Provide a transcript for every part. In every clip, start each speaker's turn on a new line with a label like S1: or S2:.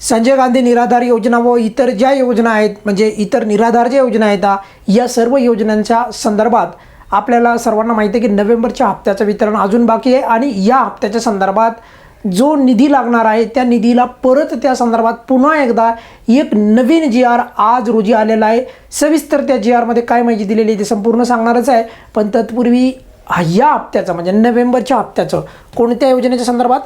S1: संजय गांधी निराधार योजना व इतर ज्या योजना आहेत म्हणजे इतर निराधार ज्या योजना आहेत या सर्व योजनांच्या संदर्भात आपल्याला सर्वांना माहिती आहे की नोव्हेंबरच्या हप्त्याचं वितरण अजून बाकी आहे आणि या हप्त्याच्या संदर्भात जो निधी लागणार आहे त्या निधीला परत त्या संदर्भात पुन्हा एकदा एक नवीन जी आर आज रोजी आलेला आहे. सविस्तर त्या जी आरमध्ये काय माहिती दिलेली आहे ते संपूर्ण सांगणारच आहे. पण तत्पूर्वी या हप्त्याचं म्हणजे नोव्हेंबरच्या हप्त्याचं कोणत्या योजनेच्या संदर्भात?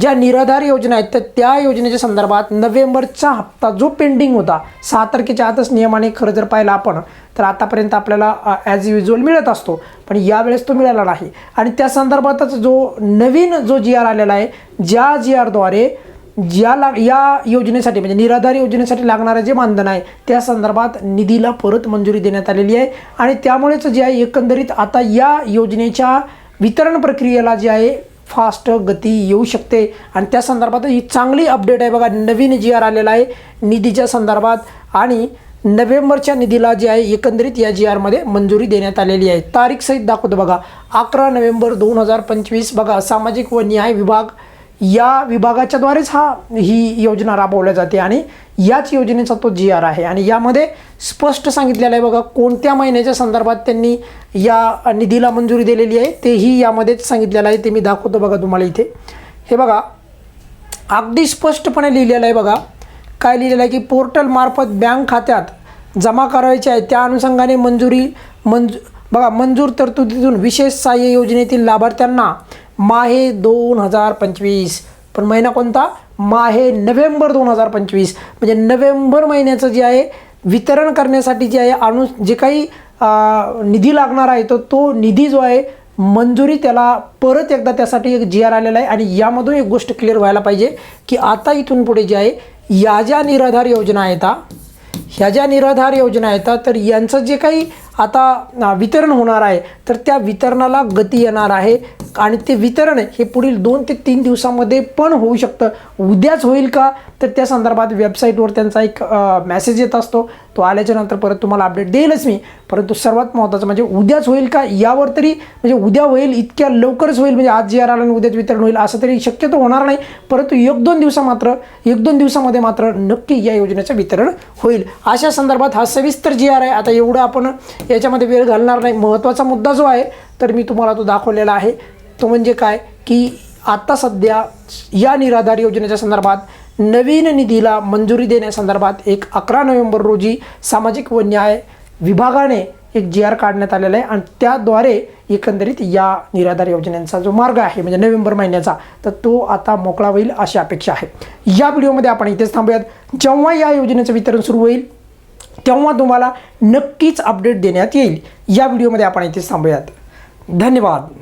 S1: ज्या निराधार योजना आहेत तर त्या योजनेच्या संदर्भात नोव्हेंबरचा हप्ता जो पेंडिंग होता सहा तारखेच्या आतच नियमाने खरं जर पाहिलं आपण तर आतापर्यंत आपल्याला ॲज युजल मिळत असतो. पण यावेळेस तो मिळाला नाही. आणि त्या संदर्भातच जो नवीन जो जी आर आलेला आहे ज्या जी आरद्वारे ज्या ला या योजनेसाठी म्हणजे निराधार योजनेसाठी लागणारं जे मानधन आहे त्या संदर्भात निधीला परत मंजुरी देण्यात आलेली आहे. आणि त्यामुळेच जे आहे एकंदरीत आता या योजनेच्या वितरण प्रक्रियेला जे आहे फास्ट गती येऊ शकते. आणि त्या संदर्भात ही चांगली अपडेट आहे बघा. नवीन जी आर आलेला आहे निधीच्या संदर्भात. आणि नोव्हेंबरच्या निधीला जे आहे एकंदरीत या जी आरमध्ये मंजुरी देण्यात आलेली आहे. तारीख सहित दाखवतो बघा. अकरा नोव्हेंबर दोन हजार पंचवीस बघा. सामाजिक व न्याय विभाग या विभागाच्याद्वारेच हा ही योजना राबवल्या जाते आणि याच योजनेचा तो जी आर आहे. आणि यामध्ये स्पष्ट सांगितलेलं आहे बघा कोणत्या महिन्याच्या संदर्भात त्यांनी या निधीला मंजुरी दिलेली आहे तेही यामध्येच सांगितलेलं आहे. ते मी दाखवतो बघा तुम्हाला इथे. हे बघा अगदी स्पष्टपणे लिहिलेलं आहे बघा. काय लिहिलेलं आहे की पोर्टलमार्फत बँक खात्यात जमा करायचे आहे. त्या अनुषंगाने मंजुरी मंजू बघा मंजूर तरतुदीतून विशेष सहाय्य योजनेतील लाभार्थ्यांना माहे दोन हजार पंचवीस. पण महिना कोणता? माहे नोव्हेंबर दोन हजार पंचवीस. म्हणजे नोव्हेंबर महिन्याचं जे आहे वितरण करण्यासाठी जे आहे अनु जे काही निधी लागणार आहे तर तो निधी जो आहे मंजुरी त्याला परत एकदा त्यासाठी एक जी आर आलेला आहे आणि यामधून एक गोष्ट क्लिअर व्हायला पाहिजे की आता इथून पुढे जे आहे या ज्या निराधार योजना आहेत ह्या ज्या निराधार योजना आहेत तर यांचं जे काही आता वितरण होणार आहे. तर त्या वितरणाला गती येणार आहे आणि ते वितरण हे पुढील दोन ते तीन दिवसामध्ये पण होऊ शकतं. उद्याच होईल का? तर त्या संदर्भात वेबसाईटवर त्यांचा एक मेसेज येत असतो. तो आल्याच्यानंतर परत तुम्हाला अपडेट देईलच मी. परंतु सर्वात महत्त्वाचं म्हणजे उद्याच होईल का? यावर तरी म्हणजे उद्या होईल इतक्या लवकरच होईल म्हणजे आज जी आर आला आणि उद्याच वितरण होईल असं तरी शक्यतो होणार नाही. परंतु एक दोन दिवसा मात्र एक दोन दिवसामध्ये मात्र नक्की या योजनेचं वितरण होईल. अशा संदर्भात हा सविस्तर जी आर आहे आता एवढं आपण याच्यामध्ये वेळ घालणार नाही. महत्त्वाचा मुद्दा जो आहे तर मी तुम्हाला तो दाखवलेला आहे. तो म्हणजे काय? की आत्ता सध्या या निराधार योजनेच्या संदर्भात नवीन निधीला मंजुरी देण्यासंदर्भात एक अकरा नोव्हेंबर रोजी सामाजिक व न्याय विभागाने एक जी आर काढण्यात आलेला आहे आणि त्याद्वारे एकंदरीत या निराधार योजनेचा जो मार्ग आहे म्हणजे नोव्हेंबर महिन्याचा तर तो आता मोकळा होईल अशी अपेक्षा आहे. या व्हिडिओमध्ये आपण इथेच थांबूयात. जेव्हा या योजनेचं वितरण सुरू होईल तेव्हा तुम्हाला नक्कीच अपडेट देण्यात येईल. या व्हिडिओमध्ये आपण इथे थांबूयात. धन्यवाद.